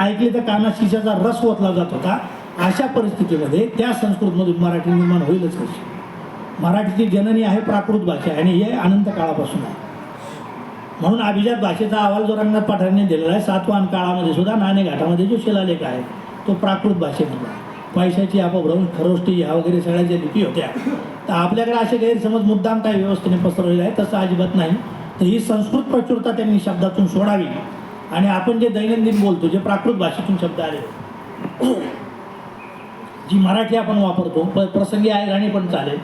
ऐकले तर काना शिशाचा रस ओतला जात होता. अशा परिस्थितीमध्ये त्या संस्कृतमधून मराठी निर्माण होईलच कशी? मराठीची जननी आहे प्राकृत भाषा आणि हे अनंत काळापासून आहे. म्हणून अभिजात भाषेचा अहवाल जो रंगनाथ पाठारांनी दिलेला आहे सातवान काळामध्ये सुद्धा नाणे घाटामध्ये जो शिलालेख आहे तो प्राकृत भाषेमधला आहे. पैशाची अपभ्रंश खरोष्टी ह्या वगैरे सगळ्या ज्या लिपी होत्या. तर आपल्याकडे असे गैरसमज मुद्दाम काही व्यवस्थेने पसरवलेले आहे तसं अजिबात नाही. तर ही संस्कृत प्रचुरता त्यांनी शब्दातून सोडावी. आणि आपण जे दैनंदिन बोलतो जे प्राकृत भाषेतून शब्द आले जी मराठी आपण वापरतो प प्रसंगी आहे गाणी पण चालेल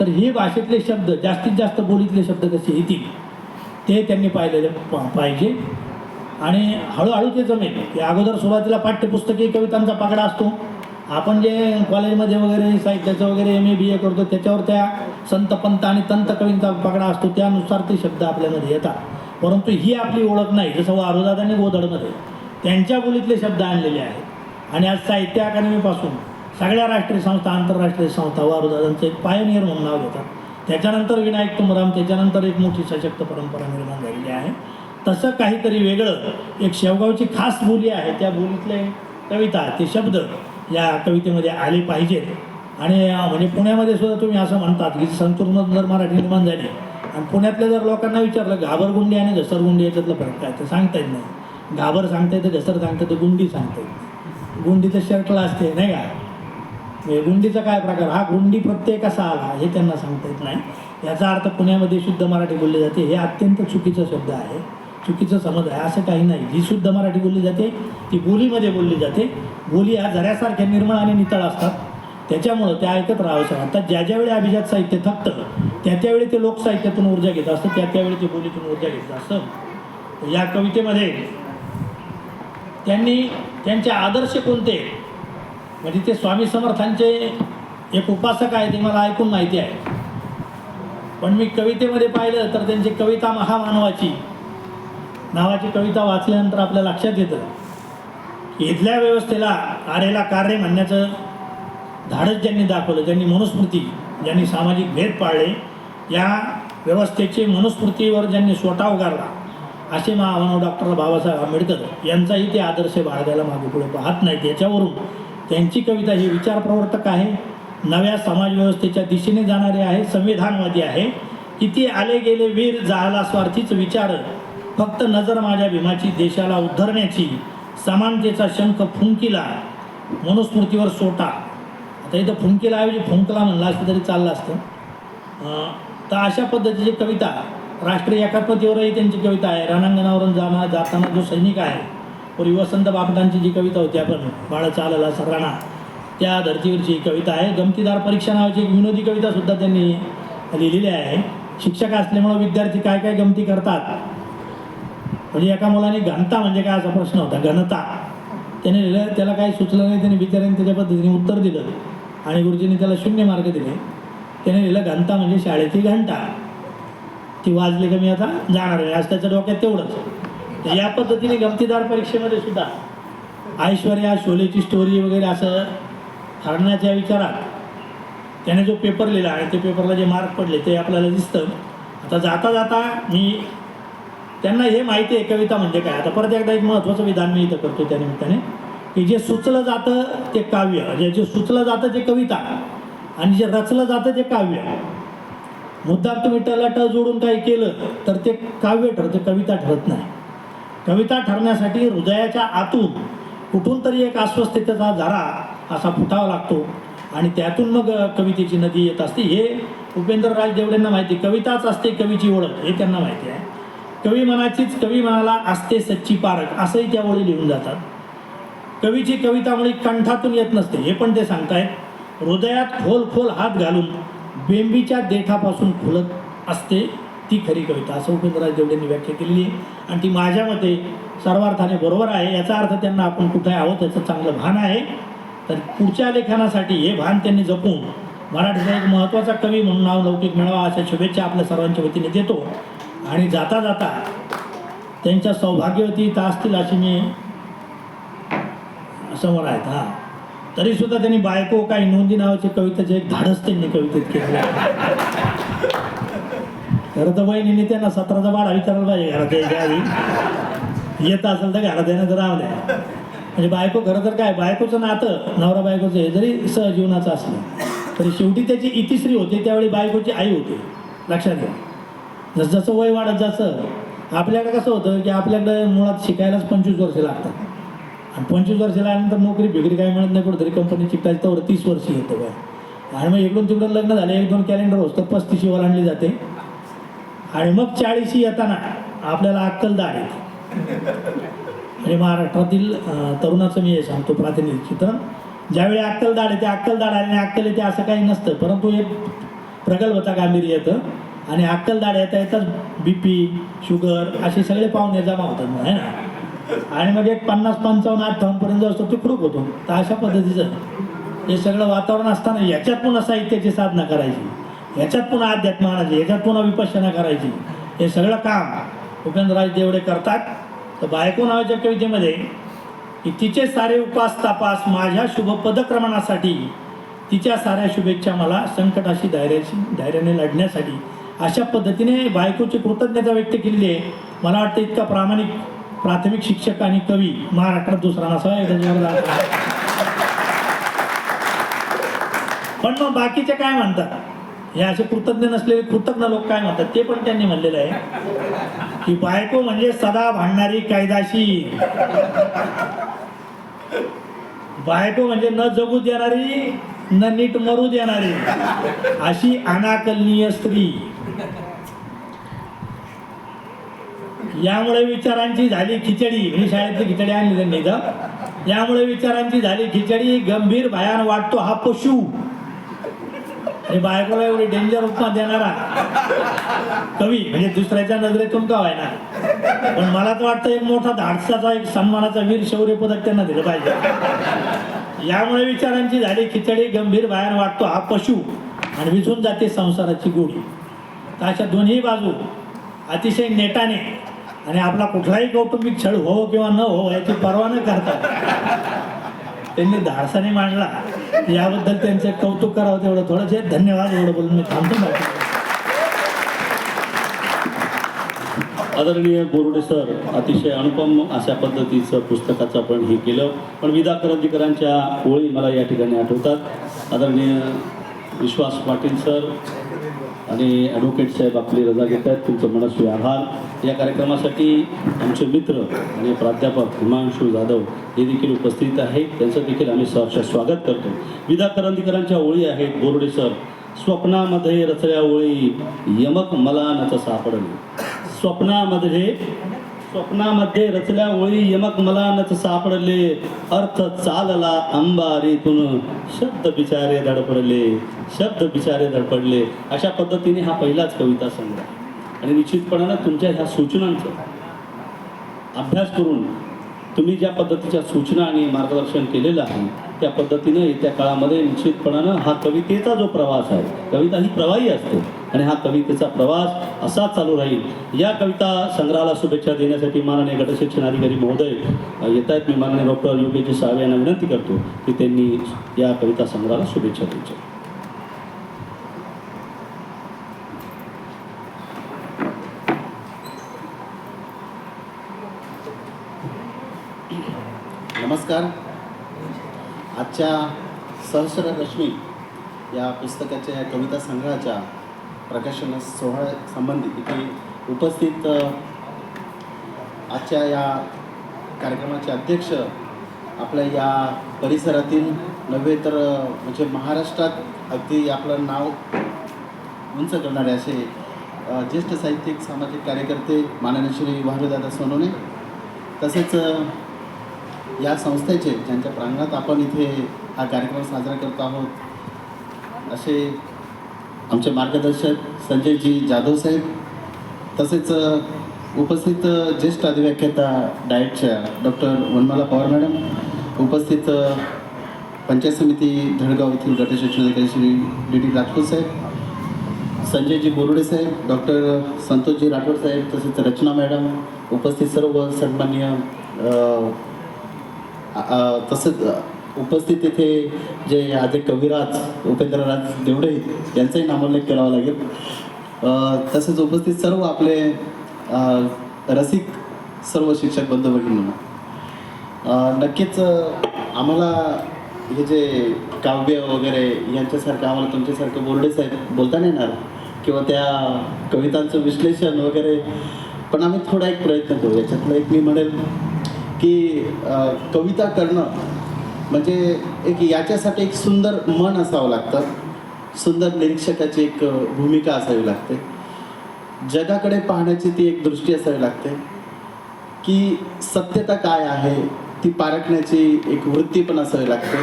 तर हे भाषेतले शब्द जास्तीत जास्त बोलीतले शब्द कसे येतील ते त्यांनी पाहिलेले पाहिजे. आणि हळूहळू ते जमेल की अगोदर सुरुवातीला पाठ्यपुस्तकी कवितांचा पाकडा असतो. आपण जे कॉलेजमध्ये वगैरे साहित्याचं वगैरे एम ए बी ए करतो त्याच्यावर त्या संत पंत आणि तंत कवींचा पाकडा असतो त्यानुसार ते शब्द आपल्यामध्ये येतात. परंतु ही आपली ओळख नाही जसं वारुदादाने गोधडमध्ये त्यांच्या बोलीतले शब्द आणलेले आहेत. आणि आज साहित्य अकादमीपासून सगळ्या राष्ट्रीय संस्था आंतरराष्ट्रीय संस्था वारुदादांचं एक पायनियर म्हणून नाव घेतात. त्याच्यानंतर विनायक तुमराम त्याच्यानंतर एक मोठी सशक्त परंपरा निर्माण झालेली आहे. तसं काहीतरी वेगळं एक शेवगावची खास बोली आहे त्या बोलीतले कविता ते शब्द या कवितेमध्ये आले पाहिजेत. आणि म्हणजे पुण्यामध्ये सुद्धा तुम्ही असं म्हणतात की संतूर्ण जर मराठी निर्माण झाली. आणि पुण्यातल्या जर लोकांना विचारलं घाबरगुंडी आणि घसरगुंडी याच्यातलं फरक काय? तर सांगता येत नाही. घाबर सांगता येतं घसर सांगता येतं गुंडी सांगता येत नाही. शर्टला असते नाही का? म्हणजे गुंडीचा काय प्रकार? हा गुंडी प्रत्यय कसा आला हे त्यांना सांगता येत नाही. याचा अर्थ पुण्यामध्ये शुद्ध मराठी बोलली जाते. हे अत्यंत चुकीचा शब्द आहे. चुकीचं समज आहे असं काही नाही. जी शुद्ध मराठी बोलली जाते ती बोलीमध्ये बोलली जाते. बोली ह्या झऱ्यासारख्या निर्मळ आणि नितळ असतात. त्याच्यामुळं त्या ऐकत राहावंसं आता ज्या ज्यावेळी अभिजात साहित्य थकतं त्या त्यावेळी ते लोकसाहित्यातून ऊर्जा घेत असतं त्या त्यावेळी ते बोलीतून ऊर्जा घेत असतं. या कवितेमध्ये त्यांनी त्यांचे आदर्श कोणते? म्हणजे ते स्वामी समर्थांचे एक उपासक आहे ते मला ऐकून माहिती आहे. पण मी कवितेमध्ये पाहिलं तर त्यांची कविता महामानवाची. नावाची कविता वाचल्यानंतर आपल्या लक्षात येतं इथल्या व्यवस्थेला आरेला कार्य म्हणण्याचं धाडस ज्यांनी दाखवलं ज्यांनी मनुस्मृती ज्यांनी सामाजिक भेद पाळले या व्यवस्थेचे मनुस्मृतीवर ज्यांनी स्वतः उगारला असे महामानव डॉक्टर बाबासाहेब आंबेडकर यांचाही ते आदर्श बाळगायला मागे पुढे पाहत नाहीत. याच्यावरून त्यांची कविता ही विचारप्रवर्तक आहे. नव्या समाजव्यवस्थेच्या दिशेने जाणारे आहे संविधानवादी आहे. किती आले गेले वीर जाळला स्वार्थीच विचार. फक्त नजर माझ्या भीमाची देशाला उद्धरण्याची समानतेचा शंख फुंकिला मनुस्मृतीवर सोटा. तर इथं फुंकीला ऐवजी फुंकला म्हणला असतं तरी चाललं असतं. तर अशा पद्धतीची कविता राष्ट्रीय एकात्मतेवरही त्यांची कविता आहे. रणांगणावरून जाणा जाताना जो सैनिक आहे पूर्वी वसंत बापटांची जी कविता होती आपण बाळ चालला सराणा त्या धर्तीवरची कविता आहे. गमतीदार परीक्षा नावाची एक विनोदी कवितासुद्धा त्यांनी लिहिलेली आहे. शिक्षक असल्यामुळं विद्यार्थी काय काय गमती करतात? म्हणजे एका मुलाने घनता म्हणजे काय असा प्रश्न होता. घनता. त्याने लिहिलं त्याला काही सुचलं नाही त्याने विचाराने त्याच्या पद्धतीने उत्तर दिलं. आणि गुरुजींनी त्याला शून्य मार्ग दिले. त्याने लिहिलं घनता म्हणजे शाळेची घंटा. ती वाजली का मी आता? जाणार आहे आज त्याच्या डोक्यात तेवढंच तर म्हणजे या पद्धतीने गमतीदार परीक्षेमध्ये सुद्धा ऐश्वर्या शोलेची स्टोरी वगैरे असं ठरण्याच्या विचारात त्याने जो पेपर लिहिला आणि ते पेपरला जे मार्क पडले ते आपल्याला दिसतं. आता जाता जाता मी त्यांना हे माहिती आहे कविता म्हणजे काय? आता परत एकदा एक महत्त्वाचं विधान मी इथं करतो त्या निमित्ताने. की जे सुचलं जातं ते काव्य म्हणजे जे सुचलं जातं ते कविता आणि जे रचलं जातं ते काव्य. मुद्दाम तुम्ही टलाट जोडून काही केलं तर ते काव्य ठरतं कविता ठरत नाही. कविता ठरण्यासाठी हृदयाच्या आतून कुठून तरी एक अस्वस्थतेचा झरा असा फुटावा लागतो आणि त्यातून मग कवितेची नदी येत असते. हे उपेंद्रराज देवडेंना माहिती कविताच असते कवीची ओळख हे त्यांना माहिती आहे. कवी मनाचीच कवी मनाला असते सच्ची पारख असंही त्या ओळी लिहून जातात. कवीची कविता मुळी कंठातून येत नसते. हे पण ते सांगतायत. हृदयात खोल खोल हात घालून बेंबीच्या देठापासून खुलत असते ती खरी कविता. असं उपेंद्रराज देवडेंनी व्याख्या केलेली आहे. आणि ती माझ्या मते सर्वार्थाने बरोबर आहे. याचा अर्थ त्यांना आपण कुठे आहोत याचं चांगलं भान आहे. तर पुढच्या लेखनासाठी हे भान त्यांनी जपून मराठीचा एक महत्त्वाचा कवी म्हणून नाव लौकिक मिळावा अशा शुभेच्छा आपल्या सर्वांच्या वतीने देतो. आणि जाता जाता त्यांच्या सौभाग्यवती तर असतील अशी मी समोर आहेत हां. तरी सुद्धा त्यांनी बायको काही नोंदी नावाची कवितेचे एक धाडस त्यांनी कवितेत केलेलं आहे. खरं तर बहिणीने त्यांना सतराचा भाडा विचारायला पाहिजे घरात यायच्या आधी. येत असेल तर घरात येणं तर राहू द्या. म्हणजे बायको खरं तर काय बायकोचं नातं नवरा बायकोचं हे जरी सहजीवनाचं असलं तरी शेवटी त्याची इतिश्री होते त्यावेळी बायकोची आई होते. लक्षात घ्या. जसं जसं वय वाढत जसं आपल्याकडे कसं होतं की आपल्याकडे मुळात शिकायलाच पंचवीस वर्ष लागतात. आणि पंचवीस वर्षाला आल्यानंतर नोकरी बिगरी काय मिळत नाही कुठेतरी कंपनी चिकटायची तर तीस वर्ष येतं काय आणि मग इकडून तिकडून लग्न झाले एक दोन कॅलेंडर होतं पस्तीशी आणली जाते. आणि मग चाळीशी येताना आपल्याला अक्कल दाढ येते. म्हणजे महाराष्ट्रातील तरुणाचं मी हे सांगतो प्रातिनिधिक चित्र ज्यावेळी अक्कलदाड येते अक्कलदाड आणि अक्कल येते असं काही नसतं परंतु एक प्रगल्भता गांभीर्य येतं. आणि अक्कल दाढ येता येताच बी पी शुगर असे सगळे पाहुणे जमा होतात मग आहे ना? आणि मग एक पन्नास पंचावन्न अठ्ठावन्नपर्यंत जो असतो तिकडूक होतो. तर अशा पद्धतीचं हे सगळं वातावरण असताना याच्यात पुन्हा साहित्याची साधना करायची. याच्यात पुन्हा अध्यात्म आणायची याच्यात पुन्हा विपश्यना करायची. हे सगळं काम उपेंद्रराज देवडे करतात. तर बायको नावाच्या कवितेमध्ये की तिचे सारे उपास तापास माझ्या शुभ पदक्रमणासाठी तिच्या साऱ्या शुभेच्छा मला संकटाशी धैर्याशी धैर्याने लढण्यासाठी. अशा पद्धतीने बायकोची कृतज्ञता व्यक्त केलेली आहे. मला वाटतं इतका प्रामाणिक प्राथमिक शिक्षक आणि कवी महाराष्ट्रात दुसरा नसावा पण मग बाकीचे काय म्हणतात? हे असे कृतज्ञ नसलेले कृतज्ञ लोक काय म्हणतात? ते पण त्यांनी म्हणलेलं आहे की बायको म्हणजे सदा भांडणारी कायदाशी. बायको म्हणजे न जगू देणारी न नीट मरू देणारी अशी अनाकलनीय स्त्री. यामुळे विचारांची झाली खिचडी. ही शाळेतली खिचडी आणली त्यांनी इथं. यामुळे विचारांची झाली खिचडी. गंभीर भयान वाटतो हा पशु. हे बायकोला एवढी डेंजर उपमा देणारा. कवी म्हणजे दुसऱ्याच्या नजरेतून का व्हायना पण मला तर वाटतं एक मोठा धाडसाचा एक सन्मानाचा वीर शौर्य पदक त्यांना दिलं पाहिजे. यामुळे विचारांची झाली खिचडी. गंभीर भयान वाटतो हा पशु. आणि विझून जाते संसाराची गोडी. तर अशा दोन्ही बाजू अतिशय नेटाने आणि आपला कुठलाही कौटुंबिक छळ हो किंवा न हो याची पर्वा न करता त्यांनी धाडसाने मांडला. याबद्दल त्यांचे कौतुक करावं तेवढं थोडंसे. धन्यवाद एवढं बोलून मी थांबतो. आदरणीय बोरुडे सर अतिशय अनुपम अशा पद्धतीचं पुस्तकाचं आपण हे केलं. पण विदा करंदीकरांच्या ओळी मला या ठिकाणी आठवतात. आदरणीय विश्वास पाटील सर आणि ॲडव्होकेट साहेब आपली रजा घेत आहेत तुमचं मनस्वी आभार. या कार्यक्रमासाठी आमचे मित्र आणि प्राध्यापक हिमांशू जाधव हे देखील उपस्थित आहेत. त्यांचं देखील आम्ही सहर्ष स्वागत करतो. विदा करंदीकरांच्या ओळी आहेत. बोर्डे सर स्वप्नामध्ये रचल्या ओळी यमक मला नच सापडले. स्वप्नामध्ये स्वप्नामध्ये रचल्या ओळी यमक मला नच सापडले. अर्थ चालला अंबारीतून. शब्द बिचारे धडपडले. शब्द बिचारे धडपडले. अशा पद्धतीने हा पहिलाच कविता संग्रह. आणि निश्चितपणानं तुमच्या ह्या सूचनांचा अभ्यास करून तुम्ही ज्या पद्धतीच्या सूचना आणि मार्गदर्शन केलेलं आहे त्या पद्धतीनं येत्या काळामध्ये निश्चितपणानं हा कवितेचा जो प्रवास आहे कविता ही प्रवाही असते आणि हा कवितेचा प्रवास असा चालू राहील. या कविता संग्रहाला शुभेच्छा देण्यासाठी माननीय गटशिक्षण अधिकारी महोदय येत आहेत. मी माननीय डॉक्टर योगेश सावे यांना विनंती करतो की त्यांनी या कविता संग्रहाला शुभेच्छा द्यायच्या. नमस्कार. आजच्या सहस्र रश्मी या पुस्तकाच्या या कविता संग्रहाच्या प्रकाशन सोहळ्यासंबंधी इथे उपस्थित आजच्या या कार्यक्रमाचे अध्यक्ष आपल्या या परिसरातील नव्हे तर म्हणजे महाराष्ट्रात अगदी आपलं नाव उंच करणारे असे ज्येष्ठ साहित्यिक सामाजिक कार्यकर्ते माननीय श्री वाहरूदादा सोनोने तसेच या संस्थेचे ज्यांच्या प्रांगणात आपण इथे हा कार्यक्रम साजरा करत आहोत असे आमचे मार्गदर्शक संजयजी जाधव साहेब तसेच उपस्थित ज्येष्ठ अधिव्याख्याता डाएटच्या डॉक्टर वनमाला पवार मॅडम उपस्थित पंचायत समिती धडगाव येथील गटशिक्षणाधिकारी श्री डी डी राजपूत साहेब संजयजी बोरुडे साहेब डॉक्टर संतोषजी राठोड साहेब तसेच रचना मॅडम उपस्थित सर्व सन्मान्य तसंच उपस्थित इथे जे आधी कविराज उपेंद्रराज देवडे यांचाही नामोल्लेख करावा लागेल. तसेच उपस्थित सर्व आपले रसिक सर्व शिक्षक बंधू भगिनींना नक्कीच आम्हाला हे जे काव्य वगैरे यांच्यासारखं आम्हाला तुमच्यासारखं बोर्डे साहेब बोलता नाही येणार किंवा त्या कवितांचं विश्लेषण वगैरे पण आम्ही थोडा एक प्रयत्न करू. याच्यातलं एक मी म्हणेल की कविता करणं म्हणजे एक याच्यासाठी एक सुंदर मन असावं लागतं. सुंदर निरीक्षकाची एक भूमिका असावी लागते. जगाकडे पाहण्याची ती एक दृष्टी असावी लागते. की सत्यता काय आहे ती पारखण्याची एक वृत्ती पण असावी लागते.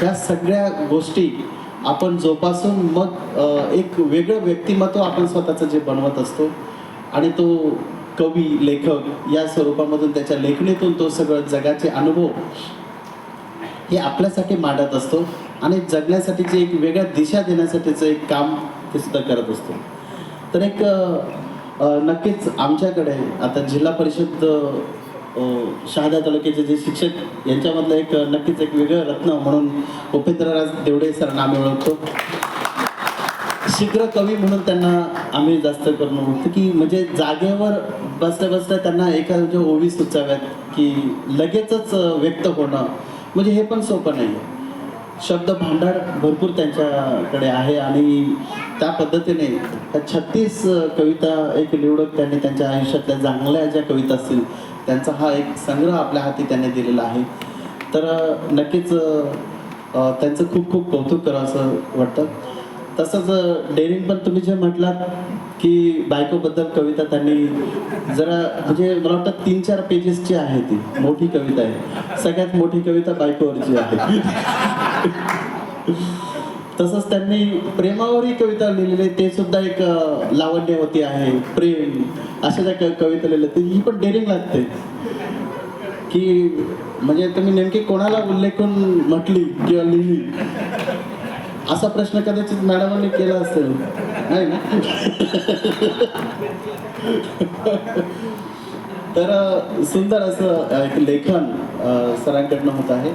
ह्या सगळ्या गोष्टी आपण जोपासून मग एक वेगळं व्यक्तिमत्व आपण स्वतःचं जे बनवत असतो आणि तो कवी लेखक या स्वरूपामधून त्याच्या लेखणीतून तो सगळं जगाचे अनुभव हे आपल्यासाठी मांडत असतो आणि जगण्यासाठीची एक वेगळ्या दिशा देण्यासाठीचं एक काम ते सुद्धा करत असतो. तर एक नक्कीच आमच्याकडे आता जिल्हा परिषद शहादा तालुक्याचे जे शिक्षक यांच्यामधलं एक नक्कीच एक वेगळं रत्न म्हणून उपेंद्रराज देवडे सरांना आम्ही ओळखतो. शीघ्र कवी म्हणून त्यांना आम्ही जास्त करून म्हणतो की म्हणजे जागेवर बसल्या बसल्या त्यांना एका ओवी सुचाव्यात की लगेचच व्यक्त होणं म्हणजे हे पण सोपं नाही. शब्द भांडार भरपूर त्यांच्याकडे आहे आणि त्या पद्धतीने त्या छत्तीस कविता एक निवडक त्यांनी त्यांच्या आयुष्यातल्या चांगल्या ज्या कविता असतील त्यांचा हा एक संग्रह आपल्या हाती त्यांनी दिलेला आहे. तर नक्कीच त्यांचं खूप खूप कौतुक करावं असं वाटतं. तसंच डेअरिंग पण तुम्ही जे म्हटलात की बायकोबद्दल कविता त्यांनी जरा म्हणजे मला वाटतं तीन चार पेजेसची आहे ती मोठी कविता आहे. सगळ्यात मोठी कविता बायकोवरची आहे. तसंच त्यांनी प्रेमावरही कविता लिहिलेली ते सुद्धा एक लावण्यवती आहे. प्रेम अशा ज्या कविता लिहिल्या ही पण डेअरिंग लागते. की म्हणजे तुम्ही नेमकी कोणाला उल्लेखून म्हटली किंवा लिहिली? असा प्रश्न कदाचित मॅडमांनी केला असेल. नाही ना? तर सुंदर असं एक लेखन सरांकडनं होत आहे.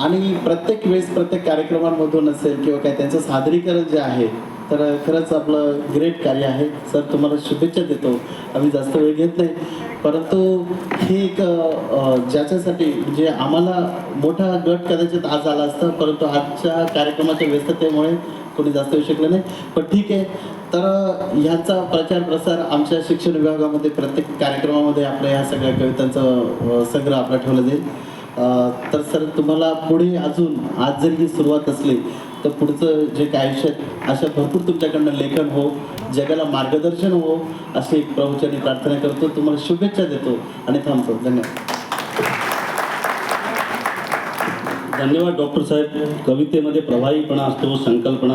आणि प्रत्येक वेळेस प्रत्येक कार्यक्रमांमधून असेल किंवा काय त्यांचं सादरीकरण जे आहे तर खरंच आपलं ग्रेट कार्य आहे. सर तुम्हाला शुभेच्छा देतो. आम्ही जास्त वेळ घेत नाही. परंतु ही एक ज्याच्यासाठी म्हणजे आम्हाला मोठा गट कदाचित आज आला असता परंतु आजच्या कार्यक्रमाच्या व्यस्ततेमुळे कोणी जास्त येऊ शकलं नाही. पण ठीक आहे. तर ह्याचा प्रचार प्रसार आमच्या शिक्षण विभागामध्ये प्रत्येक कार्यक्रमामध्ये आपल्या ह्या सगळ्या कवितांचं संग्रह आपला ठेवला जाईल. तर सर तुम्हाला पुढे अजून आज जरी ही सुरुवात असली तर पुढचं जे काय आयुष्य अशा भरपूर तुमच्याकडनं लेखन हो जगाला मार्गदर्शन हो अशी एक प्रवचनी प्रार्थना करतो. तुम्हाला शुभेच्छा देतो आणि थांबतो. धन्यवाद. धन्यवाद डॉक्टर साहेब. कवितेमध्ये प्रभावीपणा असतो संकल्पना